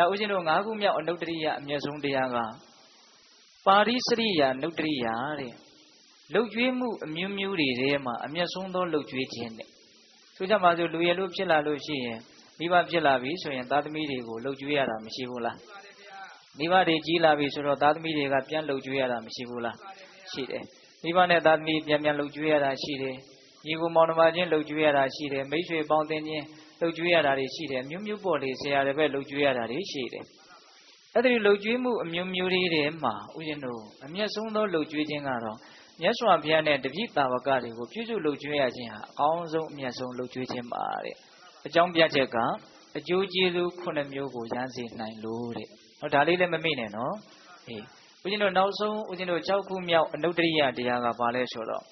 ဒါဦးဇင်းတို့၅ခုမြောက်အနုတ္တရိယအမျက်ဆုံးတရားကပါရိစရိယာနုတ္တရိယာတဲ့လှုပ်ကြွေးမှုအမျိုးမျိုးတွေထဲမှာအမျက်ဆုံးသောလှုပ်ကြွေးခြင်းတဲ့ဆိုကြပါစို့လူရလို့ဖြစ်လာလို့ရှိရင်မိဘဖြစ်လာပြီဆိုရင်သားသမီးတွေကိုလှုပ်ကြွေးရတာမရှိဘူးလားမိဘတွေကြီးလာပြီဆိုတော့သားသမီးတွေကပြန်လှုပ်ကြွေးရတာမရှိဘူးလားရှိတယ်မိဘနဲ့သားသမီးပြန်ပြန်လှုပ်ကြွေးရတာရှိတယ်ညီကိုမောင်နှမချင်းလှုပ်ကြွေးရတာရှိတယ်မိတ်ဆွေပေါင်းတင်ချင်း လှုပ်ကြွေးရတာတွေရှိတယ်မျိုးမျိုးပေါ်လေဆရာတွေပဲလှုပ်ကြွေးရတာတွေရှိတယ်အဲ့ဒီလှုပ်ကြွေးမှုအမျိုးမျိုးတွေထဲမှာဥယျာဉ်တို့အမျက်ဆုံးသောလှုပ်ကြွေးခြင်းကတော့မြတ်စွာဘုရားနဲ့တပည့်တာဝကတွေကိုပြုစုလှုပ်ကြွေးရခြင်းဟာအကောင်းဆုံးအမျက်ဆုံးလှုပ်ကြွေးခြင်းပါတဲ့အကြောင်းပြချက်ကအကျိုးကျေးဇူးခုနှစ်မျိုးကိုရမ်းစေနိုင်လို့တဲ့ဟောဒါလေးလည်းမမေ့နဲ့နော်အေးဦးဇင်းတို့နောက်ဆုံးဦးဇင်းတို့6ခုမြောက်အနုတ္တရိယတရားကဘာလဲဆိုတော့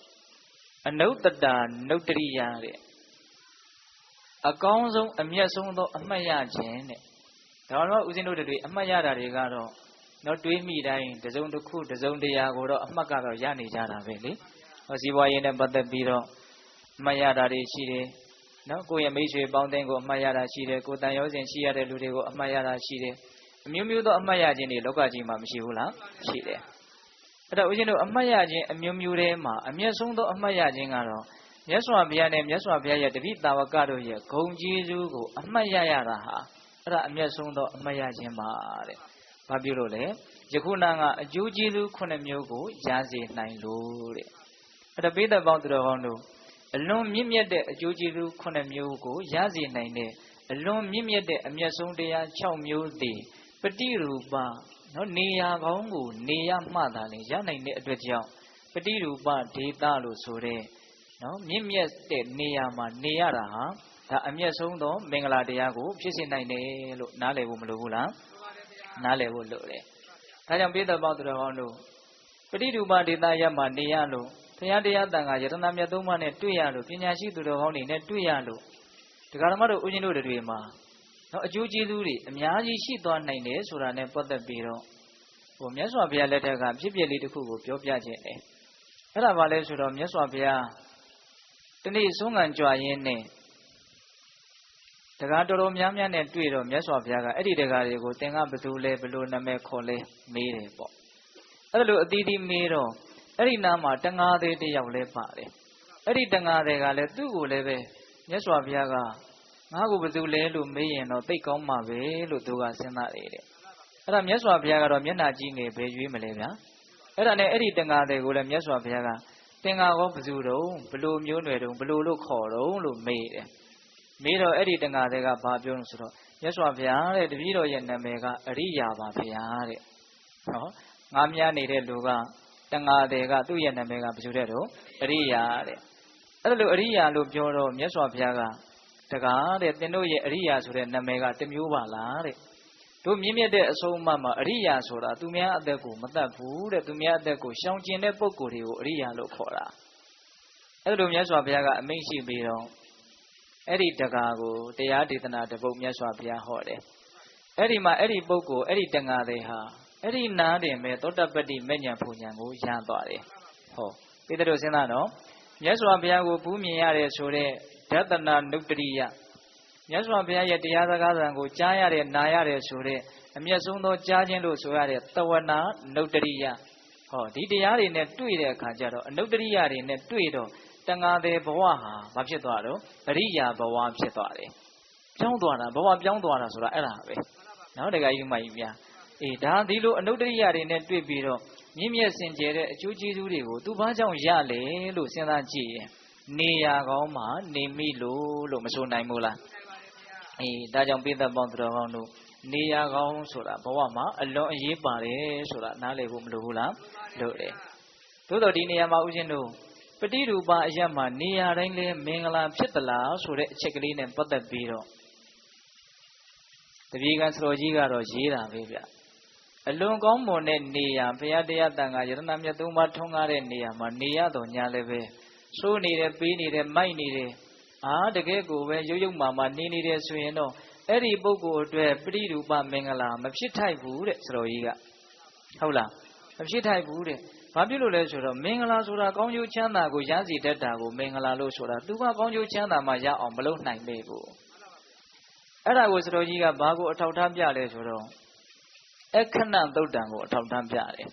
အနုတ္တတာနုတ္တရိယတဲ့ အကောင်းဆုံးအမျက်ဆုံးသော အမှတ်ရခြင်းတဲ့ဒါတော့ဦးဇင်းတို့တွေအမှတ်ရတာတွေကတော့တော့တွေးမိတိုင်းတစုံတစ်ခုတစုံတရာကိုတော့အမှတ်ကတော့ရနေကြတာပဲလေဟောစီးပွားရေးနဲ့ပတ်သက်ပြီးတော့အမှတ်ရတာတွေရှိတယ်နော်ကိုယ့်ရဲ့မိတ်ဆွေပေါင်းတင်ကိုအမှတ်ရတာရှိတယ်ကိုယ်တန်ရောစဉ်ရှိရတဲ့လူတွေကိုအမှတ်ရတာရှိတယ်အမျိုးမျိုးသောအမှတ်ရခြင်းတွေလောကကြီးမှာမရှိဘူးလားရှိတယ်အဲ့တော့ဦးဇင်းတို့အမှတ်ရခြင်းအမျိုးမျိုးထဲမှာအမျက်ဆုံးသောအမှတ်ရခြင်းကတော့ မြတ်စွာဘုရားနဲ့မြတ်စွာဘုရားရဲ့တပိတာဝကတို့ရဲ့ဂုံကျေးဇူးကို အမှတ်ရရတာဟာအဲ့ဒါအမျက်ဆုံးသောအမှတ်ရခြင်းပါတဲ့။ဘာပြုလို့လဲ။ယခုနကအကျိုးကျေးဇူးခုနှစ်မျိုးကိုရစေနိုင်လို့တဲ့။အဲ့ဒါပိသက်ပေါင်းသူတော်ကောင်းတို့အလွန်မြင့်မြတ်တဲ့အကျိုးကျေးဇူးခုနှစ်မျိုးကိုရစေနိုင်တဲ့အလွန်မြင့်မြတ်တဲ့အမျက်ဆုံးတရား6မျိုးသည်ပฏิရူပနော်နေရာကောင်းကို နေရမှသာလေရနိုင်တဲ့အတွက်ကြောင့်ပฏิရူပဒေတာလို့ဆိုတဲ့ နော်မြင့်မြတ်တဲ့နေရာမှာနေရတာဟာဒါအမျက်ဆုံးသောမင်္ဂလာတရားကိုဖြစ်စေနိုင်တယ်လို့နားလည်ဖို့မလိုဘူးလားနားလည်ဖို့လိုတယ်ဒါကြောင့်ပိဿပေါင်းသူတော်ကောင်းတို့ပฏิရူပဒေတာရမှာနေရလို့ဘုရားတရားတန်ခါယတနာမြတ်သုံးပါးနဲ့တွေ့ရလို့ပညာရှိသူတော်ကောင်းတွေနဲ့တွေ့ရလို့ဒကာဓမ္မတို့ဦးဇင်းတို့တွေမှာနော်အကျိုးကျေးဇူးတွေအများကြီးရှိသွားနိုင်တယ်ဆိုတာနဲ့ပတ်သက်ပြီးတော့ဟိုမြတ်စွာဘုရားလက်ထက်ကဖြစ်ပျက်လေးတစ်ခုကိုပြောပြခြင်းတယ်အဲ့ဒါဘာလဲဆိုတော့မြတ်စွာဘုရားတ နေ့ဆုံးခံကြွရင်းနဲ့တကားတော်တော်များများနဲ့တွေ့တော့မြတ်စွာဘုရားကအဲ့ဒီတကားတွေကိုသင်ကဘယ်သူလဲဘယ်လိုနာမည်ခေါ်လဲမေးတယ်ပေါ့အဲ့လိုအသီးသီးမေးတော့အဲ့ဒီနားမှာတငါသေးတယောက်လဲပါတယ်အဲ့ဒီတငါသေးကလည်းသူ့ကိုလည်းပဲမြတ်စွာဘုရားကငါ့ကိုဘယ်သူလဲလို့မေးရင်တော့သိကောင်းမှာပဲလို့သူကစဉ်းစားတယ်တဲ့အဲ့ဒါမြတ်စွာဘုရားကတော့မျက်နှာကြီးငယ်ဘယ်ရွေးမလဲဗျာအဲ့ဒါနဲ့အဲ့ဒီတငါသေးကိုလည်းမြတ်စွာဘုရားက တင်္ဃာကောဘယ်သူတုံးဘလို့မျိုးနွယ်တုံးဘလို့လို့ခေါ်တုံးလို့မေးတယ်မေးတော့အဲ့ဒီတငါသေးကဘာပြောလို့ဆိုတော့မြတ်စွာဘုရားတဲ့တပည့်တော်ရဲ့နာမည်ကအရိယာပါဘုရားတဲ့ဟောငါများနေတဲ့လူကတငါတဲ့ကသူ့ရဲ့နာမည်ကဘယ်သူတဲ့တော့အရိယာတဲ့အဲ့လိုအရိယာလို့ပြောတော့မြတ်စွာဘုရားကတကားတဲ့သင်တို့ရဲ့အရိယာဆိုတဲ့နာမည်ကတမျိုးပါလားတဲ့ တို့မြင့်မြတ်တဲ့အဆုံးအမမှာအရိယာဆိုတာသူများအသက်ကိုမတတ်ဘူးတဲ့သူများအသက်ကိုရှောင်ကျင်တဲ့ပုံကိုယ်တွေကိုအရိယာလို့ခေါ်တာအဲ့လိုမြတ်စွာဘုရားကအမိန့်ရှိပြီးတော့အဲ့ဒီတကားကိုတရားဒေသနာတပုတ်မြတ်စွာဘုရားဟောတယ်အဲ့ဒီမှာအဲ့ဒီပုဂ္ဂိုလ်အဲ့ဒီတန်ဃာတွေဟာအဲ့ဒီနားတင်ပဲသောတပတ္တိမဉ္ဇဉ်ဖူဉ္ဇဉ်ကိုရမ်းသွားတယ်ဟောပိတတို့စဉ်းစားတော့မြတ်စွာဘုရားကိုဘူးမြင်ရတယ်ဆိုတဲ့ဒသနာနုတ္တရိယ မြတ်စွာဘုရားရဲ့တရားစကားသံကိုကြားရတဲ့နားရတယ်ဆိုတဲ့အမျက်ဆုံးသောကြားခြင်းလို့ဆိုရတဲ့တဝနာနုတ္တရိယဟောဒီတရားတွေနဲ့တွေ့တဲ့အခါကျတော့အနုတ္တရိယတွေနဲ့တွေ့တော့တန်ဃာတဲ့ဘဝဟာဘာဖြစ်သွားတော့အရိယာဘဝဖြစ်သွားတယ်ပြောင်းသွားတာဘဝပြောင်းသွားတာဆိုတာအဲ့ဒါပဲနော်တခါကြီးမကြီးများအေးဒါဒီလိုအနုတ္တရိယတွေနဲ့တွေ့ပြီးတော့မြင့်မြတ်စင်ကြယ်တဲ့အကျိုးကျေးဇူးတွေကိုသူဘာကြောင့်ရလဲလို့စဉ်းစားကြည့်ရင်နေရကောင်းမှနေမိလို့လို့မဆိုနိုင်ဘူးလား အေးဒါကြောင့်ပိသက်ပေါင်းသူတော်ကောင်းတို့နေရကောင်းဆိုတာဘဝမှာအလွန်အရေးပါတယ်ဆိုတာနားလည်ဖို့မလိုဘူးလားလို့တယ်သို့တော်ဒီနေရာမှာဦးဇင်းတို့ပฏิရူပအရက်မှာနေရာတိုင်းလဲမင်္ဂလာဖြစ်သလားဆိုတဲ့အချက်ကလေးနဲ့ပတ်သက်ပြီးတော့တပည့်ကဆရာကြီးကတော့ရေးတာပဲဗျအလွန်ကောင်းမွန်တဲ့နေရာဘုရားတရားတန်ခါယတနာမြတ်သုံးပါးထုံးကားတဲ့နေရာမှာနေရတော့ညာလည်းပဲဆိုးနေတယ်ပေးနေတယ်မိုက်နေတယ် အာတကယ်ကိုပဲရုပ်ရုပ်မာမာနေနေတယ်ဆိုရင်တော့အဲ့ဒီပုဂ္ဂိုလ်အတွက်ပရိရူပမင်္ဂလာမဖြစ်ထိုက်ဘူးတဲ့ဆရာကြီးကဟုတ်လားမဖြစ်ထိုက်ဘူးတဲ့ဘာဖြစ်လို့လဲဆိုတော့မင်္ဂလာဆိုတာကောင်းကျိုးချမ်းသာကိုရစီတတ်တာကိုမင်္ဂလာလို့ဆိုတာသူကကောင်းကျိုးချမ်းသာမှရအောင်မလုပ်နိုင်ပေဘူးအဲ့ဒါကိုစတော်ကြီးကဘာကိုအထောက်ထားပြလဲဆိုတော့အခဏသုတ်တံကိုအထောက်ထားပြတယ်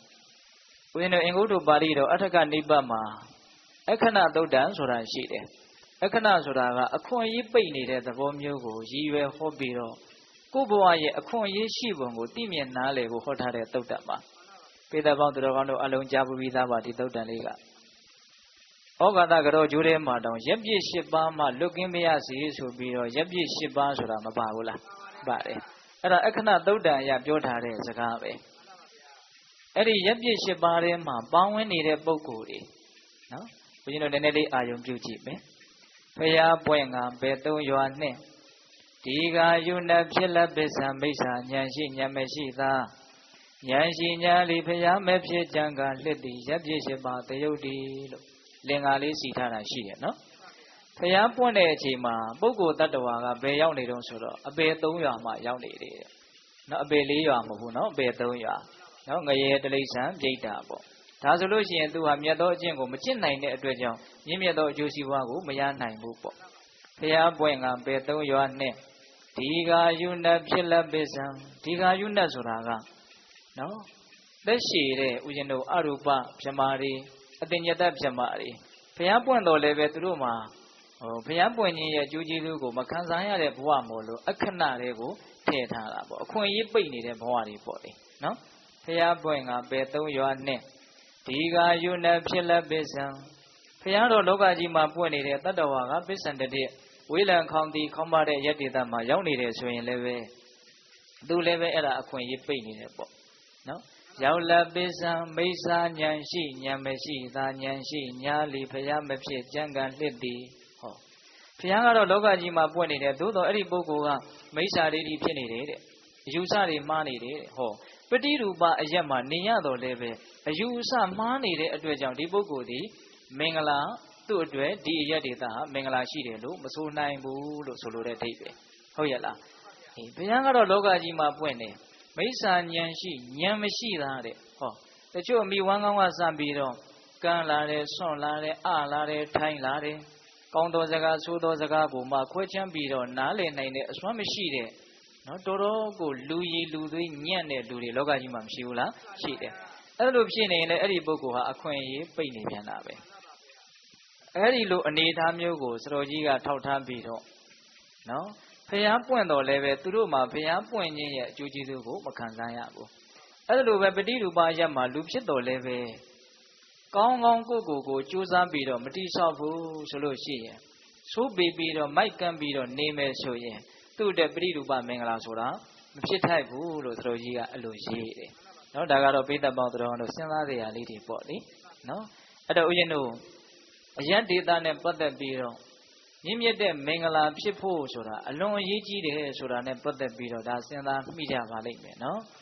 ဦးဇင်းတို့အင်္ဂုတ္တပါဠိတော်အထက်ကနိဗ္ဗာန်မှာအခဏသုတ်တံဆိုတာရှိတယ် အခဏဆိုတာကအခွင့်အရေးပိတ်နေတဲ့သဘောမျိုးကိုရည်ရွယ်ဟောပြီးတော့ကိုယ့်ဘဝရဲ့အခွင့်အရေးရှိပုံကိုသိမြင်နားလည်ကိုဟောထားတဲ့သုတ်တံပါပေတပေါင်းသူတော်ကောင်းတို့အလုံးကြားပူပြီးသားပါဒီသုတ်တံလေးကဩဃာတကတော့ဂျိုးထဲမှာတောင်ရက်ပြည့်၈ပါးမှလွတ်ကင်းမရစေဆိုပြီးတော့ရက်ပြည့်၈ပါးဆိုတာမပါဘူးလားပါတယ်အဲ့ဒါအခဏသုတ်တံအရပြောထားတဲ့စကားပဲအဲ့ဒီရက်ပြည့်၈ပါးထဲမှာပေါင်းဝင်နေတဲ့ပုံကိုယ်တွေနော်ဘုရားတို့နည်းနည်းလေးအာယုံပြုကြည့်မယ် ဖရာပွင့်ငံဘယ်သုံးရွာနှင့်ဒီကယုဏဖြစ်လက်ပစ္စံမိစ္ဆာဉာဏ်ရှိဉာဏ်မရှိသာဉာဏ်ရှိဉာဏ်လီဖရာမဲ့ဖြစ်ကြံကလှစ်သည်ရက်ပြည့်၈ပါးတယုတ်တီလို့လင်္ကာလေးစီထားတာရှိတယ်နော်ဖျားပွင့်တဲ့အချိန်မှာပုဂ္ဂိုလ်တ attva ကဘယ်ရောက်နေတုံးဆိုတော့အပေ3ရွာမှရောက်နေတယ်တဲ့နော်အပေ4ရွာမဟုတ်ဘူးနော်အပေ3ရွာနော်ငရေတလိษံပြိတ္တာပေါ့ ဒါဆိုလို့ရှိရင်သူဟာမြတ်သောအကျင့်ကိုမကျင့်နိုင်တဲ့အတွက်ကြောင့်မြင့်မြတ်သောအကျိုးစီးပွားကိုမရနိုင်ဘူးပေါ့ဖျားပွင့်ကပေ3ရွာနဲ့ဒီဃာယုဏဖြစ်လက်ပစ္စံဒီဃာယုဏဆိုတာကနော်သက်ရှိတဲ့ဥရှင်တို့အရူပဗြမာတွေအတင်ညတဗြမာတွေဘုရားပွင့်တော်လည်းပဲသူတို့မှာဟိုဘုရားပွင့်ခြင်းရဲ့အကျိုးကျေးဇူးကိုမခံစားရတဲ့ဘဝမို့လို့အခဏတွေကိုထည့်ထားတာပေါ့အခွင့်အရေးပိတ်နေတဲ့ဘဝတွေပေါ့လေနော်ဘုရားပွင့်ကပဲသုံးရွာနဲ့ ဒီကယုဏဖြစ်လက်ပစ္စံဘုရားတော်လောကကြီးမှာပွင့်နေတဲ့တတ္တဝါကပစ္စံတည်းဝေးလံခေါင်တီခေါင်းပါတဲ့ယတ္တိတမှာရောက်နေတယ်ဆိုရင်လည်းပဲသူလည်းပဲအဲ့ဒါအခွင့်အရေးပိတ်နေတယ်ပေါ့နော်ရောက်လပိစံမိစ္ဆာဉာဏ်ရှိဉာဏ်မရှိသာဉာဏ်ရှိညာလီဖျားမဖြစ်ကြံကံလှစ်သည်ဟောဖျားကတော့လောကကြီးမှာပွင့်နေတယ်သို့တော့အဲ့ဒီပုဂ္ဂိုလ်ကမိစ္ဆာဒိဋ္ဌိဖြစ်နေတယ်တဲ့အယူဆတွေမှားနေတယ်ဟော ပฏิရူပအရက်မှာနေရတော့လည်းပဲအယူအဆမှားနေတဲ့အတွက်ကြောင့်ဒီပုဂ္ဂိုလ်ဒီမင်္ဂလာသူ့အတွက်ဒီအရက်ဒေသဟာမင်္ဂလာရှိတယ်လို့မဆိုနိုင်ဘူးလို့ဆိုလိုတဲ့အဓိပ္ပာယ်ဟုတ်ရဲ့လားအေးဘုရားကတော့လောကကြီးမှာပွင့်နေတယ်မိစ္ဆာဉာဏ်ရှိဉာဏ်မရှိတာတဲ့ဟောတချို့မိဝမ်းကောင်းကစပြီးတော့ကန်းလာတယ်ဆွန့်လာတယ်အလာတယ်ထိုင်းလာတယ်ကောင်းသောစကားဆိုးသောစကားကိုမှခွဲချမ်းပြီးတော့နားလည်နိုင်တဲ့အစွမ်းမရှိတဲ့ နော်တော်တော်ကိုလူရည်လူသွေးညံ့တဲ့လူတွေလောကကြီးမှာမရှိဘူးလားရှိတယ်အဲ့လိုဖြစ်နေရင်လည်းအဲ့ဒီပုဂ္ဂိုလ်ဟာအခွင့်အရေးပိတ်နေပြန်တာပဲအဲ့ဒီလိုအနေအထားမျိုးကိုစတော်ကြီးကထောက်ထားပြီးတော့နော်ဖျားပွင့်တော်လည်းပဲသူတို့မှာဖျားပွင့်ခြင်းရဲ့အကျိုးကျေးဇူးကိုမခံစားရဘူးအဲ့လိုပဲပฏิရူပရက်မှာလူဖြစ်တော်လည်းပဲကောင်းကောင်းကိုကိုကိုစူးစမ်းပြီးတော့မတိဆောက်ဘူးဆိုလို့ရှိရင်ဆိုးပေပြီးတော့မိုက်ကမ်းပြီးတော့နေမယ်ဆိုရင် သူ့တဲ့ပฏิရူပမင်္ဂလာဆိုတာမဖြစ်ထိုက်ဘူးလို့သတော်ကြီးကအလိုရေးတယ်နော်ဒါကတော့ပိဋကပေါင်းတော်တို့စဉ်းစားစရာလေးတွေပေါ့လေနော်အဲ့တော့ဦးဇင်းတို့အယံဒေတာနဲ့ပတ်သက်ပြီးတော့မြင့်မြတ်တဲ့မင်္ဂလာဖြစ်ဖို့ဆိုတာအလွန်အရေးကြီးတယ်ဆိုတာနဲ့ပတ်သက်ပြီးတော့ဒါစဉ်းစားမိကြပါလိမ့်မယ်နော်